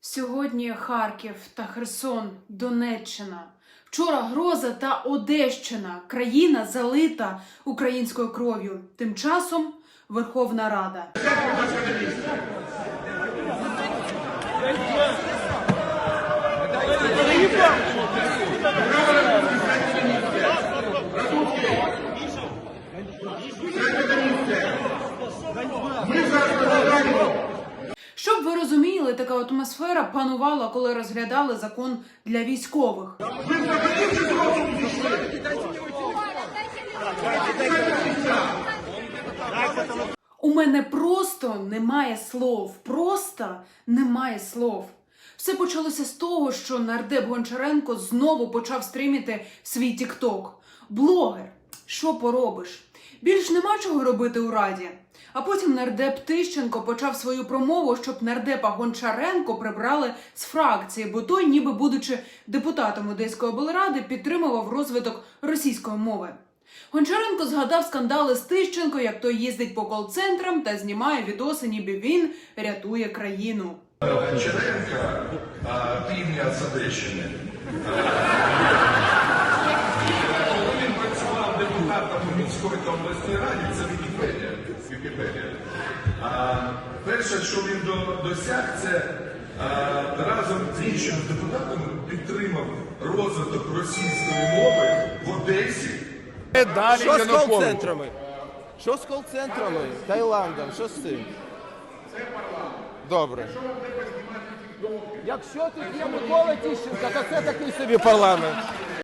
Сьогодні Харків та Херсон, Донеччина. Вчора Гроза та Одещина. Країна залита українською кров'ю. Тим часом Верховна Рада. Щоб ви розуміли, така атмосфера панувала, коли розглядали закон для військових. У мене просто немає слов. Просто немає слов. Все почалося з того, що нардеп Гончаренко знову почав стріміти свій тікток. Блогер, що поробиш? Більш нема чого робити у раді. А потім нардеп Тищенко почав свою промову, щоб нардепа Гончаренко прибрали з фракції, бо той, ніби будучи депутатом Одеської облради, підтримував розвиток російської мови. Гончаренко згадав скандали з Тищенко, як той їздить по кол-центрам та знімає відоси, ніби він рятує країну. Черенка, а, півня з Одещини. Він працював депутатом у міської та обласній раді, це Вікіпедія. Вікіпедія. А, перше, що він до, досяг, це а, разом з іншими депутатами підтримав розвиток російської мови в Одесі. Далі Що з кол-центрами? Що з кол-центрами? Таїландом, що з цим? Це парламент. Добре. Якщо тут є Микола Тищенко, то це такий собі парламент.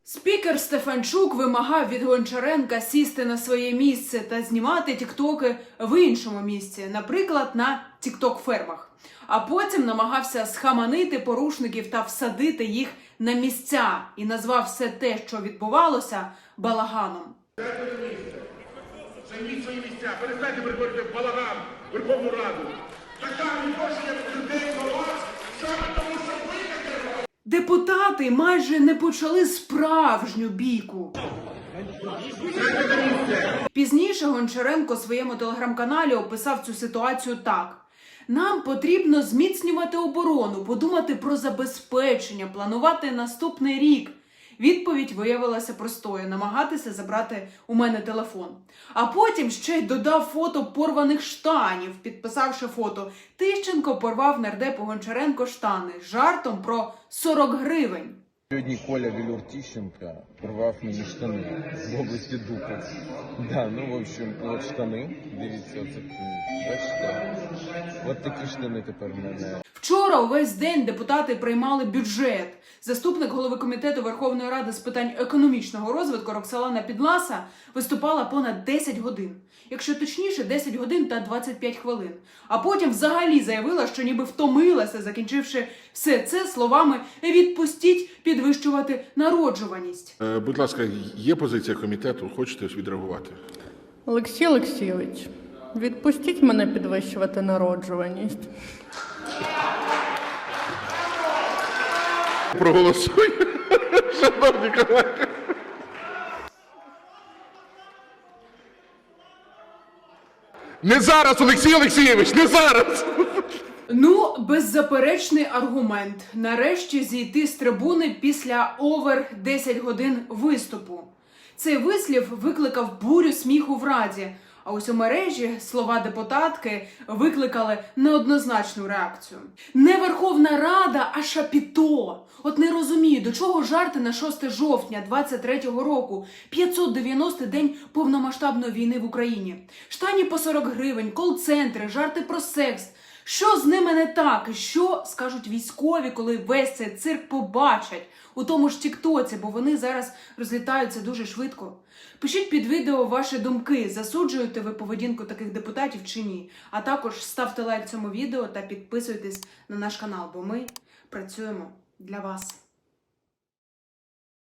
Спікер Стефанчук вимагав від Гончаренка сісти на своє місце та знімати тіктоки в іншому місці, наприклад, на тікток-фермах. А потім намагався схаманити порушників та всадити їх на місця і назвав все те, що відбувалося, балаганом. Займіть свої місця, перестаньте приходити в балаган Верховну Раду. Така відношення людей до вас, саме тому, що. Депутати майже не почали справжню бійку. Пізніше Гончаренко своєму телеграм-каналі описав цю ситуацію так: нам потрібно зміцнювати оборону, подумати про забезпечення, планувати наступний рік. Відповідь виявилася простою: намагатися забрати у мене телефон. А потім ще й додав фото порваних штанів, підписавши фото. Тищенко порвав нардепу Гончаренко штани жартом про 40 гривень. Сьогодні Коля Велюр Тищенко порвав мені штани в області дупи. Да, ну в общем, от штани. Дивіться, оце бачите. От такі штани тепер в мене. Вчора увесь день депутати приймали бюджет. Заступник голови комітету Верховної Ради з питань економічного розвитку Роксалана Підласа виступала понад 10 годин. Якщо точніше, 10 годин та 25 хвилин. А потім взагалі заявила, що ніби втомилася, закінчивши все це словами відпустіть підвищувати народжуваність. Е, Будь ласка, є позиція комітету, хочете відреагувати? Олексій Олексійович, відпустіть мене підвищувати народжуваність. Проголосуй, шановні колеги. Не зараз, Олексій Олексійович, не зараз. Ну, беззаперечний аргумент. Нарешті зійти з трибуни після овер 10 годин виступу. Цей вислів викликав бурю сміху в раді. А ось у мережі слова депутатки викликали неоднозначну реакцію. Не Верховна Рада, а шапіто. От не розумію, до чого жарти на 6 жовтня 23-го року, 590 день повномасштабної війни в Україні. Штані по 40 гривень, кол-центри, жарти про секс. Що з ними не так? Що скажуть військові, коли весь цей цирк побачать у тому ж Тіктоці, бо вони зараз розлітаються дуже швидко. Пишіть під відео ваші думки, засуджуєте ви поведінку таких депутатів чи ні. А також ставте лайк цьому відео та підписуйтесь на наш канал, бо ми працюємо для вас.